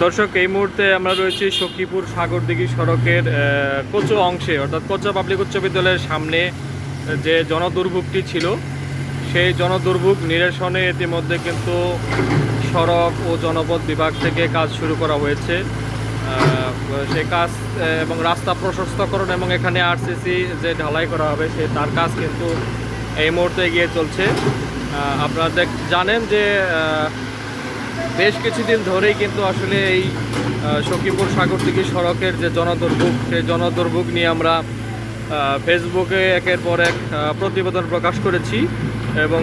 দর্শক, এই মুহূর্তে আমরা রয়েছি সখীপুর সাগরদিঘি সড়কের কোচো অংশে, অর্থাৎ কোচা পাবলিক উচ্চ বিদ্যালয়ের সামনে যে জনদুর্ভোগটি ছিল, সেই জনদুর্ভোগ নিরসনে ইতিমধ্যে কিন্তু সড়ক ও জনপথ বিভাগ থেকে কাজ শুরু করা হয়েছে। সেই কাজ এবং রাস্তা প্রশস্তকরণ এবং এখানে আরসিসি যে ঢালাই করা হবে, সে তার কাজ কিন্তু এই মুহূর্তে এগিয়ে চলছে। আপনারা দেখ- জানেন যে বেশ কিছুদিন ধরেই কিন্তু আসলে এই সখীপুর সাগরদিঘি সড়কের যে জনদুর্ভোগ, সেই জনদুর্ভোগ নিয়ে আমরা ফেসবুকে একের পর এক প্রতিবেদন প্রকাশ করেছি এবং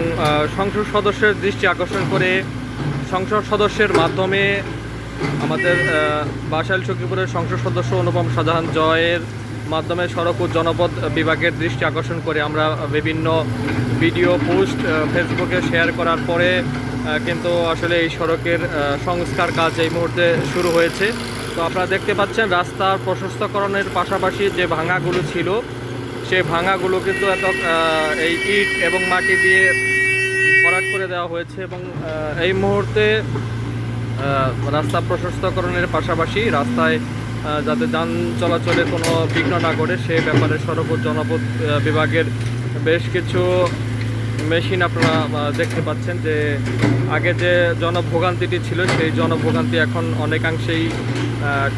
সংসদ সদস্যের দৃষ্টি আকর্ষণ করে সংসদ সদস্যের মাধ্যমে আমাদের বাসাইল সখীপুরের সংসদ সদস্য অনুপম শাহজাহান জয়ের মাধ্যমে সড়ক ও জনপদ বিভাগের দৃষ্টি আকর্ষণ করে আমরা বিভিন্ন ভিডিও, পোস্ট ফেসবুকে শেয়ার করার পরে কিন্তু আসলে এই সড়কের সংস্কার কাজ এই মুহূর্তে শুরু হয়েছে। তো আপনারা দেখতে পাচ্ছেন রাস্তার প্রশস্তকরণের পাশাপাশি যে ভাঙাগুলো ছিল সেই ভাঙাগুলো কিন্তু এত এই ইট এবং মাটি দিয়ে ভরাট করে দেওয়া হয়েছে এবং এই মুহূর্তে রাস্তা প্রশস্তকরণের পাশাপাশি রাস্তায় যাতে যান চলাচলে কোনো বিঘ্ন না ঘটে, সে ব্যাপারে সড়ক ও জনপথ বিভাগের বেশ কিছু মেশিন আপনারা দেখতে পাচ্ছেন যে আগে যে জনভোগান্তিটি ছিল, সেই জনভোগান্তি এখন অনেকাংশেই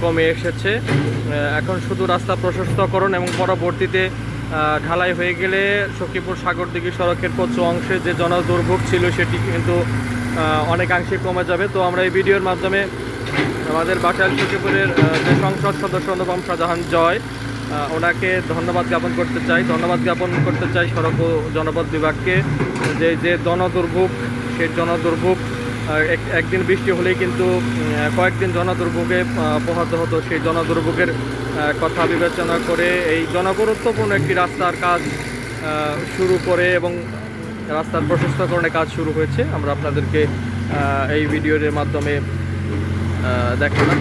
কমে এসেছে। এখন শুধু রাস্তা প্রশস্তকরণ এবং পরবর্তীতে ঢালাই হয়ে গেলে সখীপুর সাগরদিঘি সড়কের কচু অংশে যে জনদুর্ভোগ ছিল, সেটি কিন্তু অনেকাংশে কমে যাবে। তো আমরা এই ভিডিওর মাধ্যমে আমাদের বাটাল সখীপুরের আহ, যে সংসদ সদস্য অনুপম শাহজাহান জয় ওনাকে ধন্যবাদ জ্ঞাপন করতে চাই। ধন্যবাদ জ্ঞাপন করতে চাই সড়ক ও জনপদ বিভাগকে যে যে জনদুর্ভোগ সেই জনদুর্ভোগ একদিন বৃষ্টি হলেই কিন্তু কয়েকদিন জনদুর্ভোগে পোহাতে হতো। সেই জনদুর্ভোগের কথা বিবেচনা করে এই জনগুরুত্বপূর্ণ একটি রাস্তার কাজ শুরু করে এবং রাস্তার প্রশস্তকরণের কাজ শুরু হয়েছে। আমরা আপনাদেরকে এই ভিডিওর মাধ্যমে দেখালাম